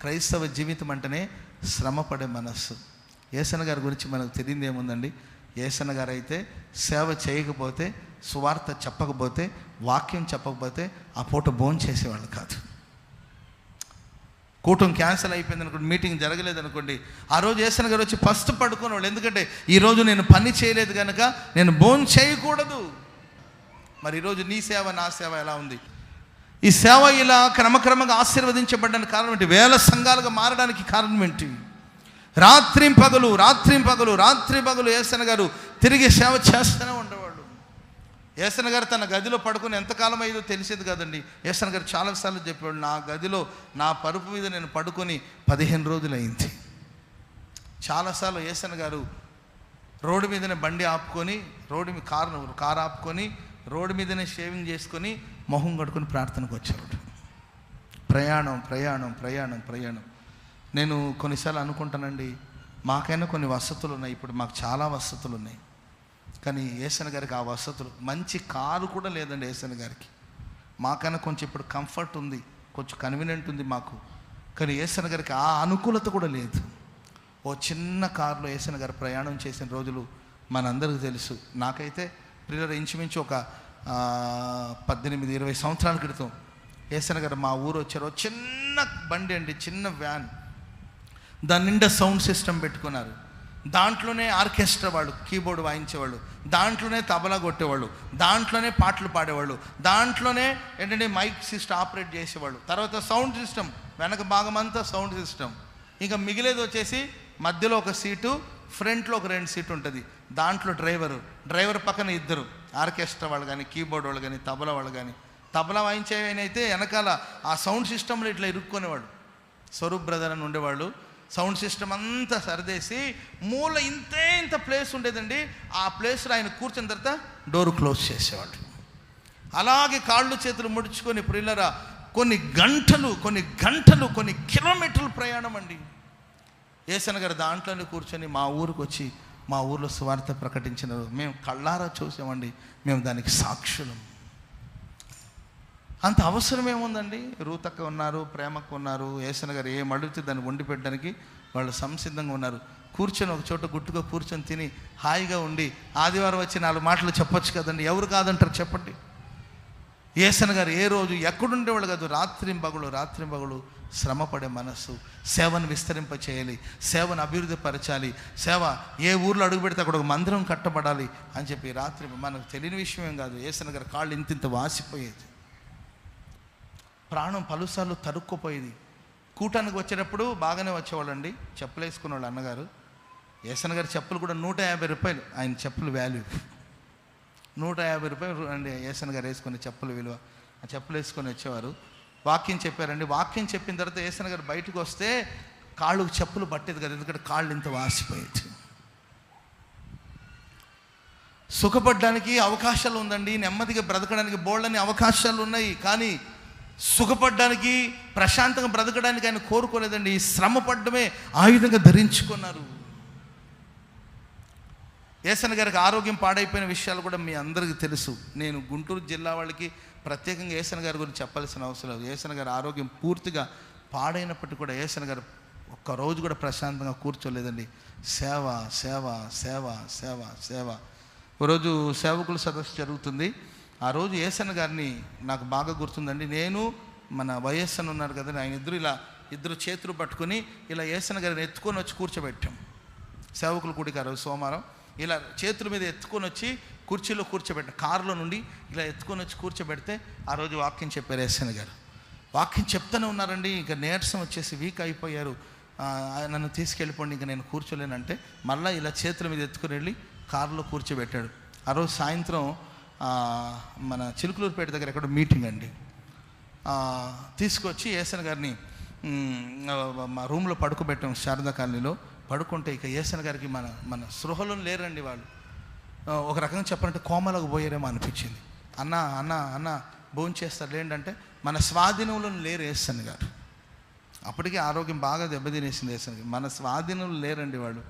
క్రైస్తవ జీవితం అంటేనే శ్రమపడే మనస్సు. ఏసన గారి గురించి మనకు తెలియదు ఏముందండి? ఏసన గారు అయితే సేవ చేయకపోతే సువార్త చెప్పకపోతే వాక్యం చెప్పకపోతే ఆ పూట భోజనం చేసేవాళ్ళు కాదు. కూటం క్యాన్సిల్ అయిపోయింది అనుకోండి మీటింగ్ జరగలేదు అనుకోండి ఆ రోజు ఏసన గారు వచ్చి ఫస్ట్ పడుకునేవాళ్ళు. ఎందుకంటే ఈరోజు నేను పని చేయలేదు కనుక నేను భోజనం చేయకూడదు. మరి ఈరోజు నీ సేవ నా సేవ ఎలా ఉంది? ఈ సేవ ఇలా క్రమక్రమంగా ఆశీర్వదించబడడానికి కారణం ఏంటి? వేల సంఘాలుగా మారడానికి కారణం ఏంటి? రాత్రిం పగలు రాత్రిం పగలు రాత్రి పగలు ఏసన గారు తిరిగి సేవ చేస్తూనే ఉండేవాడు ఏసన గారు తన గదిలో పడుకుని ఎంతకాలం అయ్యేదో తెలిసేది కదండి. ఏసన గారు చాలాసార్లు చెప్పేవాడు నా గదిలో నా పరుపు మీద నేను పడుకొని పదిహేను రోజులు అయింది. చాలాసార్లు ఏసన గారు రోడ్డు మీదనే బండి ఆపుకొని రోడ్డు మీద కారు కారు ఆపుకొని రోడ్డు మీదనే షేవింగ్ చేసుకొని మొహం కడుకొని ప్రార్థనకు వచ్చేవాడు ప్రయాణం ప్రయాణం ప్రయాణం ప్రయాణం. నేను కొన్నిసార్లు అనుకుంటానండి మాకైనా కొన్ని వసతులు ఉన్నాయి ఇప్పుడు మాకు చాలా వసతులు ఉన్నాయి కానీ ఏసన గారికి ఆ వసతులు మంచి కారు కూడా లేదండి ఏసన గారికి. మాకైనా కొంచెం ఇప్పుడు కంఫర్ట్ ఉంది కొంచెం కన్వీనియంట్ ఉంది మాకు. కానీ ఏసన గారికి ఆ అనుకూలత కూడా లేదు. ఓ చిన్న కారులో ఏసన గారు ప్రయాణం చేసిన రోజులు మనందరికీ తెలుసు. నాకైతే ప్రియుల ఇంచుమించు ఒక పద్దెనిమిది ఇరవై సంవత్సరాల క్రితం ఏసన గారు మా ఊరు వచ్చారు. చిన్న బండి అండి చిన్న వ్యాన్. దాని నిండా సౌండ్ సిస్టమ్ పెట్టుకున్నారు. దాంట్లోనే ఆర్కెస్ట్రా వాళ్ళు కీబోర్డ్ వాయించేవాళ్ళు దాంట్లోనే తబలా కొట్టేవాళ్ళు దాంట్లోనే పాటలు పాడేవాళ్ళు దాంట్లోనే ఏంటంటే మైక్ సిస్టమ్ ఆపరేట్ చేసేవాళ్ళు. తర్వాత సౌండ్ సిస్టమ్ వెనక భాగం అంతా సౌండ్ సిస్టమ్. ఇంకా మిగిలేది వచ్చేసి మధ్యలో ఒక సీటు ఫ్రంట్లో ఒక రెండు సీటు ఉంటుంది. దాంట్లో డ్రైవరు డ్రైవర్ పక్కన ఇద్దరు. ఆర్కెస్ట్రా వాళ్ళు కానీ కీబోర్డ్ వాళ్ళు కానీ తబలా వాళ్ళు కానీ తబలా వాయించేవైనైతే వెనకాల ఆ సౌండ్ సిస్టంలో ఇట్లా ఇరుక్కునేవాడు స్వరూప్ బ్రదర్ అని ఉండేవాళ్ళు. సౌండ్ సిస్టమ్ అంతా సరిదేసి మూల ఇంతే ఇంత ప్లేస్ ఉండేదండి. ఆ ప్లేస్లో ఆయన కూర్చున్న తర్వాత డోర్ క్లోజ్ చేసేవాడు అలాగే కాళ్ళు చేతులు ముడుచుకొని ప్రిల్లరా కొన్ని గంటలు కొన్ని గంటలు కొన్ని కిలోమీటర్లు ప్రయాణం అండి. ఏసన గారు దాంట్లోనే కూర్చొని మా ఊరికి వచ్చి మా ఊర్లో సువార్త ప్రకటించిన మేము కళ్ళారా చూసామండి. మేము దానికి సాక్షులం. అంత అవసరం ఏముందండి? రూతక్క ఉన్నారు ప్రేమక్క ఉన్నారు ఏసన గారు ఏం అడిగితే దాన్ని వండి పెట్టడానికి వాళ్ళు సంసిద్ధంగా ఉన్నారు. కూర్చొని ఒక చోట గుట్టుగా కూర్చొని తిని హాయిగా ఉండి ఆదివారం వచ్చి నాలుగు మాటలు చెప్పొచ్చు కదండి. ఎవరు కాదంటారు చెప్పండి. ఏసన గారు ఏ రోజు ఎక్కడుండేవాళ్ళు కాదు. రాత్రింబగలు రాత్రింబగలు శ్రమపడే మనస్సు. సేవను విస్తరింప చేయాలి సేవను అభివృద్ధి పరచాలి. సేవ ఏ ఊర్లో అడుగు పెడితే అక్కడ ఒక మందిరం కట్టబడాలి అని చెప్పి రాత్రి మనకు తెలియని విషయం ఏం కాదు. ఏసన గారు కాళ్ళు ఇంత ఇంత వాసిపోయేది. ప్రాణం పలుసార్లు తరుక్కుపోయేది. కూటానికి వచ్చేటప్పుడు బాగానే వచ్చేవాళ్ళండి. చెప్పులు వేసుకునేవాళ్ళు అన్నగారు. ఏసన గారి చెప్పులు కూడా నూట యాభై రూపాయలు. ఆయన చెప్పులు వాల్యూ నూట యాభై రూపాయలు అండి ఏసన్ గారు వేసుకునే చెప్పుల విలువ. ఆ చెప్పులు వేసుకొని వచ్చేవారు. వాక్యం చెప్పారండి. వాక్యం చెప్పిన తర్వాత ఏసన్ గారు బయటకు వస్తే కాళ్ళకు చెప్పులు పట్టేది కదా. ఎందుకంటే కాళ్ళు ఇంత వాసిపోయేది. సుఖపడడానికి అవకాశాలు ఉందండి. నెమ్మదిగా బ్రతకడానికి బోళ్ళని అవకాశాలు ఉన్నాయి. కానీ సుఖపడడానికి ప్రశాంతంగా బ్రతకడానికి ఆయన కోరుకోలేదండి. శ్రమ పడ్డమే ఆయుధంగా ధరించుకున్నారు. ఏసన్ గారికి ఆరోగ్యం పాడైపోయిన విషయాలు కూడా మీ అందరికీ తెలుసు. నేను గుంటూరు జిల్లా వాళ్ళకి ప్రత్యేకంగా ఏసన్ గారి గురించి చెప్పాల్సిన అవసరం లేదు. ఏసన్ గారి ఆరోగ్యం పూర్తిగా పాడైనప్పటికీ కూడా ఏసన్ గారు ఒక్క రోజు కూడా ప్రశాంతంగా కూర్చోలేదండి. సేవ సేవ సేవ సేవ సేవ. ఒకరోజు రోజు సేవకుల సదస్సు జరుగుతుంది. ఆ రోజు ఏసన్ గారిని నాకు బాగా గుర్తుందండి. నేను మన వైఎస్ఎన్ ఉన్నారు కదండి ఆయన ఇద్దరు ఇలా ఇద్దరు చేతులు పట్టుకొని ఇలా ఏసన్ గారిని ఎత్తుకొని వచ్చి కూర్చోబెట్టాం. సేవకులు కూడికి ఆ రోజు సోమవారం. ఇలా చేతుల మీద ఎత్తుకొని వచ్చి కుర్చీలో కూర్చోబెట్ట కారులో నుండి ఇలా ఎత్తుకొని వచ్చి కూర్చోబెడితే ఆ రోజు వాక్యం చెప్పారు ఎస్ఎన్ గారు. వాక్యం చెప్తూనే ఉన్నారండి ఇంకా నీరసం వచ్చేసి వీక్ అయిపోయారు. నన్ను తీసుకెళ్ళిపోండి ఇంకా నేను కూర్చోలేనంటే మళ్ళీ ఇలా చేతుల మీద ఎత్తుకొని వెళ్ళి కారులో కూర్చోబెట్టాడు. ఆ రోజు సాయంత్రం మన చిలుకలూరుపేట దగ్గర ఎక్కడ మీటింగ్ అండి. తీసుకొచ్చి ఏసన్ గారిని మా రూమ్లో పడుకోబెట్టాం శారదా కాలనీలో. పడుకుంటే ఇక ఏసన్ గారికి మన మన సృహలో లేరండి వాళ్ళు. ఒక రకంగా చెప్పాలంటే కోమలకు పోయారేమో అనిపించింది. అన్న అన్న అన్న భోజనం చేస్తారు. ఏంటంటే మన స్వాధీనంలో లేరు ఏసన్ గారు. అప్పటికే ఆరోగ్యం బాగా దెబ్బతినేసింది ఏసన్ గారు. మన స్వాధీనంలో లేరండి వాళ్ళు.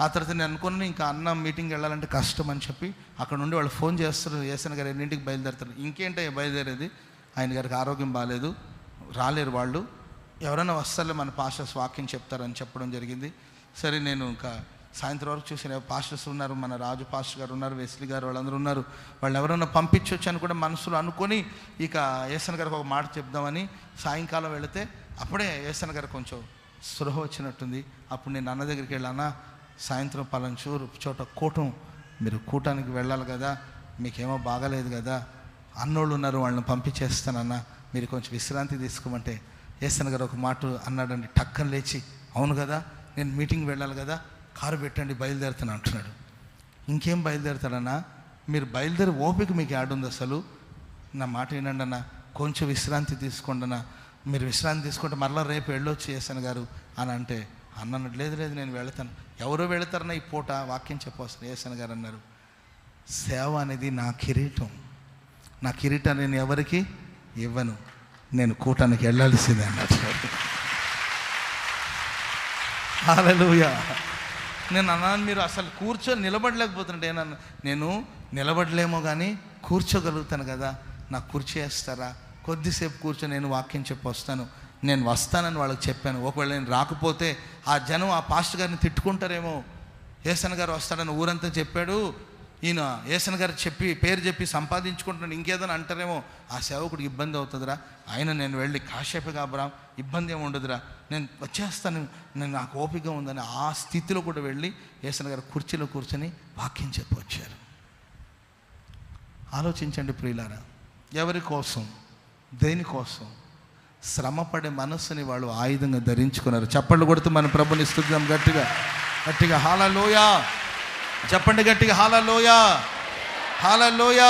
ఆ తర్వాత నేను అనుకున్నాను ఇంకా అన్న మీటింగ్ వెళ్ళాలంటే కష్టం అని చెప్పి అక్కడ నుండి వాళ్ళు ఫోన్ చేస్తారు. ఏసన్ గారు ఎన్నింటికి బయలుదేరుతారు? ఇంకేంటో బయలుదేరేది? ఆయన గారికి ఆరోగ్యం బాగాలేదు. రాలేరు వాళ్ళు. ఎవరైనా వస్తారో మన పాస్టర్స్ వాక్యం చెప్తారని చెప్పడం జరిగింది. సరే నేను ఇంకా సాయంత్రం వరకు చూసిన పాస్టర్స్ ఉన్నారు మన రాజు పాస్టర్ గారు ఉన్నారు వెస్లీ గారు వాళ్ళందరూ ఉన్నారు. వాళ్ళు ఎవరైనా పంపించవచ్చు అని కూడా మనసులో అనుకొని ఇక ఏసన్ గారికి ఒక మాట చెప్దామని సాయంకాలం వెళితే అప్పుడే ఏసన్ గారు కొంచెం స్పృహ వచ్చినట్టుంది. అప్పుడు నేను అన్న దగ్గరికి వెళ్ళానా సాయంత్రం పలానా చూరు చోట కూటం మీరు కూటానికి వెళ్ళాలి కదా మీకేమో బాగాలేదు కదా అన్నోళ్ళు ఉన్నారు వాళ్ళని పంపించేస్తానన్నా మీరు కొంచెం విశ్రాంతి తీసుకోమంటే. ఏసన్ గారు ఒక మాట అన్నాడండి టక్కన లేచి అవును కదా నేను మీటింగ్ వెళ్ళాలి కదా కారు పెట్టండి బయలుదేరుతాను అంటున్నాడు. ఇంకేం బయలుదేరుతాడన్నా మీరు బయలుదేరి ఓపిక మీకు ఆడుంది అసలు. నా మాట ఏంటండి అన్న కొంచెం విశ్రాంతి తీసుకోండి అన్న. మీరు విశ్రాంతి తీసుకుంటే మరలా రేపు వెళ్ళొచ్చు చేశాను గారు అని అంటే అన్నట్టు లేదు లేదు నేను వెళతాను. ఎవరో వెళతారన్నా ఈ పూట వాక్యం చెప్పవలసిన ఏసన్ గారు అన్నారు. సేవ అనేది నా కిరీటం. నా కిరీటం నేను ఎవరికి ఇవ్వను. నేను కూటానికి వెళ్ళాల్సిందే అన్నట్టు హల్లెలూయా. నేను అన్నాను మీరు అసలు కూర్చొని నిలబడలేకపోతుంటే నన్ను నేను నిలబడలేమో కానీ కూర్చోగలుగుతాను కదా నాకు కుర్చీ కొద్దిసేపు కూర్చొని నేను వాక్యం చెప్పి వస్తాను. నేను వస్తానని వాళ్ళకి చెప్పాను. ఒకవేళ నేను రాకపోతే ఆ జనం ఆ పాస్టర్ గారిని తిట్టుకుంటారేమో. ఏసన్ గారు వస్తాడని ఊరంతా చెప్పాడు. ఈయన ఏసన్ గారు చెప్పి పేరు చెప్పి సంపాదించుకుంటున్నాడు. ఇంకేదైనా అంటారేమో ఆ సేవకుడికి ఇబ్బంది అవుతుందిరా. ఆయన నేను వెళ్ళి కాసేపు కాబరా ఇబ్బంది ఏమి ఉండదురా. నేను వచ్చేస్తాను నేను నాకు ఓపిక ఉందని ఆ స్థితిలో కూడా వెళ్ళి ఏసన్ గారు కుర్చీలో కూర్చొని వాక్యం చెప్పి వచ్చారు ఆలోచించండి ప్రియులారా ఎవరి కోసం దేనికోసం శ్రమపడే మనస్సుని వాళ్ళు ఆయుధంగా ధరించుకున్నారు. చప్పళ్ళు కొడుతూ మన ప్రభుని స్థుతిద్దాం గట్టిగా గట్టిగా. హాలలోయ చెప్పండి గట్టిగా హాలలోయ హాలలోయ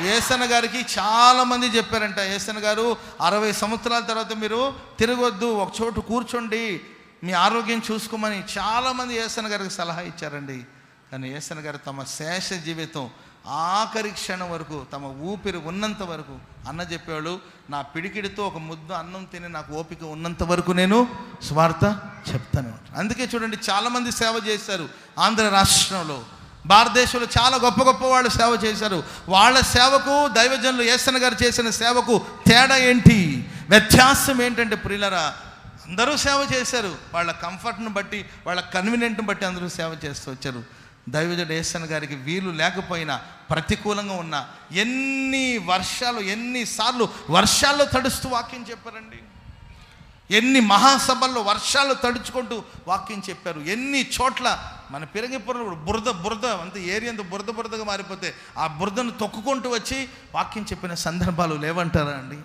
ఏసన గారికి చాలామంది చెప్పారంట ఏసన గారు అరవై సంవత్సరాల తర్వాత మీరు తిరగొద్దు ఒక చోటు కూర్చోండి మీ ఆరోగ్యం చూసుకోమని. చాలామంది ఏసన గారికి సలహా ఇచ్చారండి. కానీ ఏసన గారు తమ శేష జీవితం ఆఖరి క్షణం వరకు తమ ఊపిరి ఉన్నంత వరకు అన్న చెప్పేవాళ్ళు నా పిడికిడితో ఒక ముద్ద అన్నం తిని నాకు ఓపిక ఉన్నంత వరకు నేను స్వార్థ చెప్తాను అందుకే చూడండి చాలామంది సేవ చేశారు ఆంధ్ర రాష్ట్రంలో. భారతదేశంలో చాలా గొప్ప గొప్ప వాళ్ళు సేవ చేశారు. వాళ్ళ సేవకు దైవజనులు ఏసన గారు చేసిన సేవకు తేడా ఏంటి? వ్యత్యాసం ఏంటంటే ప్రియులరా అందరూ సేవ చేశారు. వాళ్ళ కంఫర్ట్ను బట్టి వాళ్ళ కన్వీనియంట్ని బట్టి అందరూ సేవ చేస్తూ వచ్చారు. దైవజుడు ఏసన్ గారికి వీలు లేకపోయినా ప్రతికూలంగా ఉన్న ఎన్ని వర్షాలు ఎన్నిసార్లు వర్షాల్లో తడుస్తూ వాక్యం చెప్పారండి. ఎన్ని మహాసభల్లో వర్షాలు తడుచుకుంటూ వాక్యం చెప్పారు. ఎన్ని చోట్ల మన పిరంగిపురం బురద బురద అంత ఏరియంత బురద బురదగా మారిపోతే ఆ బురదను తొక్కుకుంటూ వచ్చి వాక్యం చెప్పిన సందర్భాలు లేవంటారా అండి?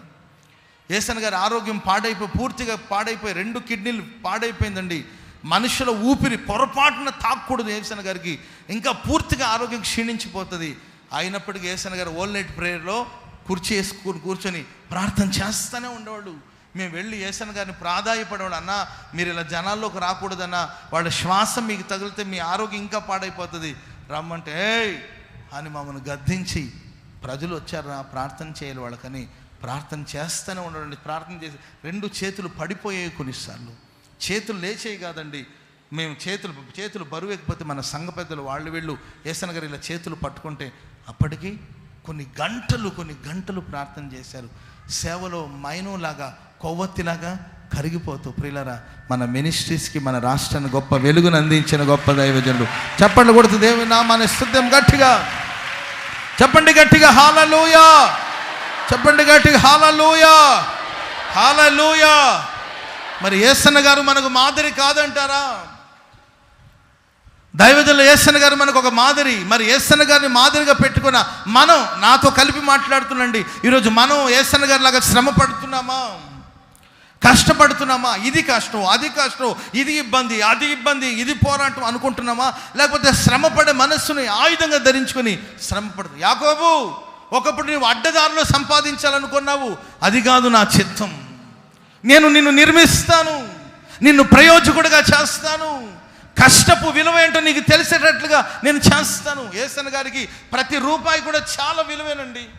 ఏసన్ గారి ఆరోగ్యం పాడైపోయి పూర్తిగా పాడైపోయి రెండు కిడ్నీలు పాడైపోయిందండి. మనుషుల ఊపిరి పొరపాటున తాకూడదు ఏసన గారికి. ఇంకా పూర్తిగా ఆరోగ్యం క్షీణించిపోతుంది. అయినప్పటికీ ఏసన గారు ఓల్ నైట్ ప్రేయర్లో కుర్చీ వేసుకుని కూర్చొని ప్రార్థన చేస్తూనే ఉండేవాళ్ళు. మేము వెళ్ళి ఏసన్ గారిని ప్రాధాయపడేవాడు అన్న మీరు ఇలా జనాల్లోకి రాకూడదన్నా వాళ్ళ శ్వాస మీకు తగిలితే మీ ఆరోగ్యం ఇంకా పాడైపోతుంది. రమ్మంటే ఏయ్! అని మమ్మల్ని గద్దించి ప్రజలు వచ్చారా ప్రార్థన చేయాలి వాళ్ళకని. ప్రార్థన చేస్తూనే ఉండండి ప్రార్థన చేసి రెండు చేతులు పడిపోయాయి కొన్నిసార్లు. చేతులు లేచేవి కాదండి. మేము చేతులు చేతులు బరువు ఎక్కిపోతే మన సంఘ పెద్దలు వాళ్ళు వీళ్ళు ఏసన గారు ఇలా చేతులు పట్టుకుంటే అప్పటికి కొన్ని గంటలు కొన్ని గంటలు ప్రార్థన చేశారు. సేవలో మైనంలాగా కొవ్వొత్తిలాగా కరిగిపోతూ ప్రియులరా మన మినిస్ట్రీస్కి మన రాష్ట్రాన్ని గొప్ప వెలుగును అందించిన గొప్ప దైవజనులు. చెప్పండి కొడుతు దేవుని మన స్థుత్యం గట్టిగా. చెప్పండి గట్టిగా హాలలోయా. చెప్పండి గట్టిగా హాలలోయా. హాలలోయా. మరి ఏసన్న గారు మనకు మాదిరి కాదంటారా? దైవజనులు ఏసన్న గారు మనకు ఒక మాదిరి. మరి ఏసన్న గారిని మాదిరిగా పెట్టుకున్న మనం నాతో కలిపి మాట్లాడుతున్నాండి ఈరోజు మనం ఏసన్న గారి లాగా శ్రమ పడుతున్నామా? కష్టపడుతున్నామా? ఇది కష్టం అది కష్టం ఇది ఇబ్బంది అది ఇబ్బంది ఇది పోరాటం అనుకుంటున్నామా? లేకపోతే శ్రమపడే మనస్సుని ఆయుధంగా ధరించుకొని శ్రమ పడుతుంది. యాకోబు ఒకప్పుడు నువ్వు అడ్డదారిలో సంపాదించాలనుకున్నావు. అది కాదు నా చిత్తం. నేను నిన్ను నిర్మిస్తాను నిన్ను ప్రయోజకుడిగా చేస్తాను. కష్టపు విలువ ఏంటో నీకు తెలిసేటట్లుగా నేను చేస్తాను. ఏసన్ గారికి ప్రతి రూపాయి కూడా చాలా విలువేనండి.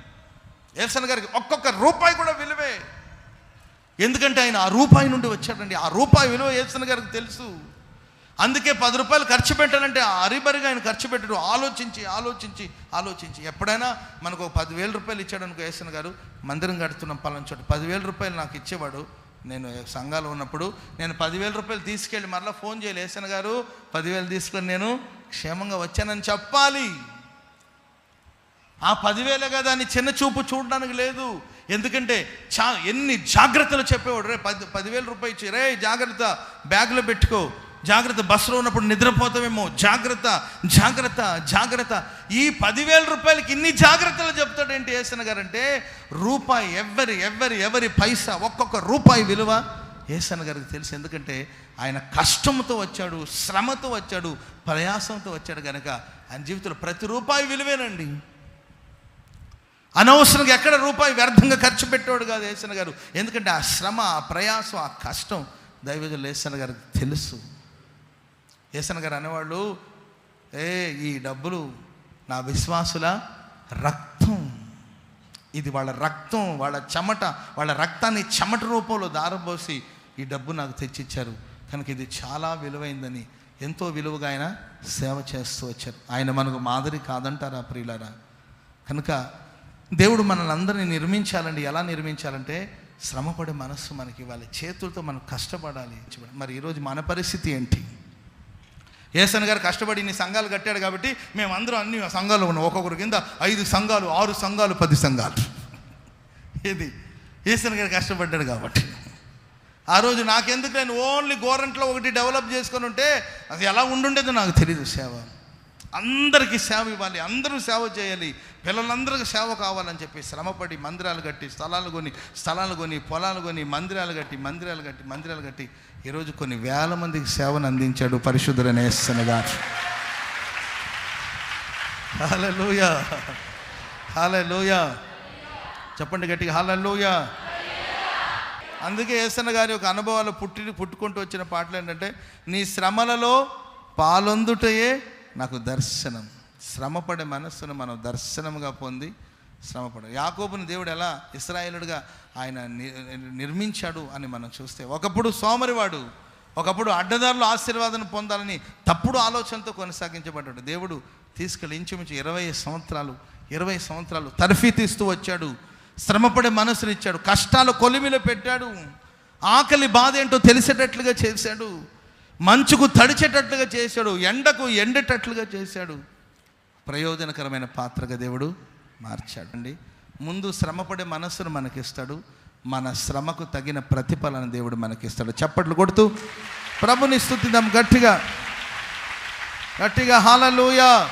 ఏసన్ గారికి ఒక్కొక్క రూపాయి కూడా విలువే. ఎందుకంటే ఆయన ఆ రూపాయి నుండి వచ్చాడండి. ఆ రూపాయి విలువ ఏసన్ గారికి తెలుసు. అందుకే పది రూపాయలు ఖర్చు పెట్టాలంటే ఆ అరిబరిగా ఆయన ఖర్చు పెట్టడు. ఆలోచించి ఆలోచించి ఆలోచించి. ఎప్పుడైనా మనకు ఒక పదివేల రూపాయలు ఇచ్చాడు అనుకో ఏసన్ గారు మందిరం కడుతున్నాం పలానా చోట. పదివేల రూపాయలు నాకు ఇచ్చేవాడు. నేను సంఘాలు ఉన్నప్పుడు నేను పదివేల రూపాయలు తీసుకెళ్ళి మరలా ఫోన్ చేయాలి ఏసన గారు పదివేలు తీసుకొని నేను క్షేమంగా వచ్చానని చెప్పాలి. ఆ పదివేలే కదా అని చిన్న చూపు చూడడానికి లేదు. ఎందుకంటే చా ఎన్ని జాగ్రత్తలు చెప్పేవాడు రే పది పదివేల రూపాయలు ఇచ్చి రే జాగ్రత్త బ్యాగ్లో పెట్టుకో. జాగ్రత్త బస్సులో ఉన్నప్పుడు నిద్రపోతామేమో జాగ్రత్త జాగ్రత్త జాగ్రత్త. ఈ పదివేల రూపాయలకి ఇన్ని జాగ్రత్తలు చెప్తాడేంటి ఏసన గారు అంటే రూపాయి ఎవరి ఎవరి ఎవరి పైసా ఒక్కొక్క రూపాయి విలువ ఏసన గారికి తెలుసు. ఎందుకంటే ఆయన కష్టంతో వచ్చాడు శ్రమతో వచ్చాడు ప్రయాసంతో వచ్చాడు కనుక ఆయన జీవితంలో ప్రతి రూపాయి విలువేనండి. అనవసరంగా ఎక్కడ రూపాయి వ్యర్థంగా ఖర్చు పెట్టాడు కాదు ఏసన గారు. ఎందుకంటే ఆ శ్రమ ఆ ప్రయాసం ఆ కష్టం దైవజులు ఏసన గారికి తెలుసు. యేసన్ గారు అనేవాళ్ళు ఏ ఈ డబ్బులు నా విశ్వాసుల రక్తం. ఇది వాళ్ళ రక్తం వాళ్ళ చెమట వాళ్ళ రక్తాన్ని చెమట రూపంలో దారబోసి ఈ డబ్బు నాకు తెచ్చిచ్చారు. కనుక ఇది చాలా విలువైందని ఎంతో విలువగా ఆయన సేవ చేస్తూ వచ్చారు. ఆయన మనకు మాదిరి కాదంటారా ప్రియులారా? కనుక దేవుడు మనల్ని అందరినీ నిర్మించాలండి. ఎలా నిర్మించాలంటే శ్రమపడే మనస్సు మనకి ఇవ్వాలి. చేతులతో మనం కష్టపడాలి మరి ఈరోజు మన పరిస్థితి ఏంటి? ఏసన్ గారు కష్టపడి ఇన్ని సంఘాలు కట్టాడు కాబట్టి మేము అన్ని సంఘాలు ఉన్నాం. ఒక్కొక్కరి కింద ఐదు సంఘాలు ఆరు సంఘాలు పది సంఘాలు. ఇది ఏసన్ గారు కష్టపడ్డాడు కాబట్టి. ఆ రోజు నాకెందుకు నేను ఓన్లీ గోరంట్లో ఒకటి డెవలప్ చేసుకొని ఉంటే అది ఎలా ఉండుండేదో నాకు తెలియదు సేవ. అందరికీ సేవ ఇవ్వాలి అందరూ సేవ చేయాలి. పిల్లలందరికీ సేవ కావాలని చెప్పి శ్రమపడి మందిరాలు కట్టి స్థలాలు కొని స్థలాలు కొని పొలాలు కొని మందిరాలు కట్టి మందిరాలు కట్టి మందిరాలు కట్టి ఈరోజు కొన్ని వేల మందికి సేవను అందించాడు పరిశుద్ధులనేస్తున్న గారు హాలలోయ హాలలోయ చెప్పండి గట్టిగా హాలలోయ అందుకే ఏసన్న గారి యొక్క అనుభవాలు పుట్టి పుట్టుకుంటూ వచ్చిన పాటలు ఏంటంటే నీ శ్రమలలో పాలొందుటయే నాకు దర్శనం. శ్రమపడే మనస్సును మనం దర్శనముగా పొంది శ్రమపడ యాకోబుని దేవుడు ఎలా ఇస్రాయేలుడిగా ఆయన ని- నిర్మించాడు అని మనం చూస్తే ఒకప్పుడు సోమరివాడు ఒకప్పుడు అడ్డదారులు ఆశీర్వాదం పొందాలని తప్పుడు ఆలోచనతో కొనసాగించబడ్డాడు. దేవుడు తీసుకెళ్ళి ఇంచుమించు ఇరవై సంవత్సరాలు ఇరవై సంవత్సరాలు తర్ఫీతిస్తూ వచ్చాడు. శ్రమపడే మనసునిచ్చాడు కష్టాలు కొలిమిలో పెట్టాడు. ఆకలి బాధ ఏంటో తెలిసేటట్లుగా చేశాడు. మంచుకు తడిచేటట్లుగా చేశాడు. ఎండకు ఎండేటట్లుగా చేశాడు. ప్రయోజనకరమైన పాత్రగా దేవుడు మార్చాడు. అండి ముందు శ్రమపడే మనస్సును మనకిస్తాడు మన శ్రమకు తగిన ప్రతిఫలన దేవుడు మనకిస్తాడు. చప్పట్లు కొడుతూ ప్రభుని స్థుతిద్దాం గట్టిగా. గట్టిగా హాలలోయ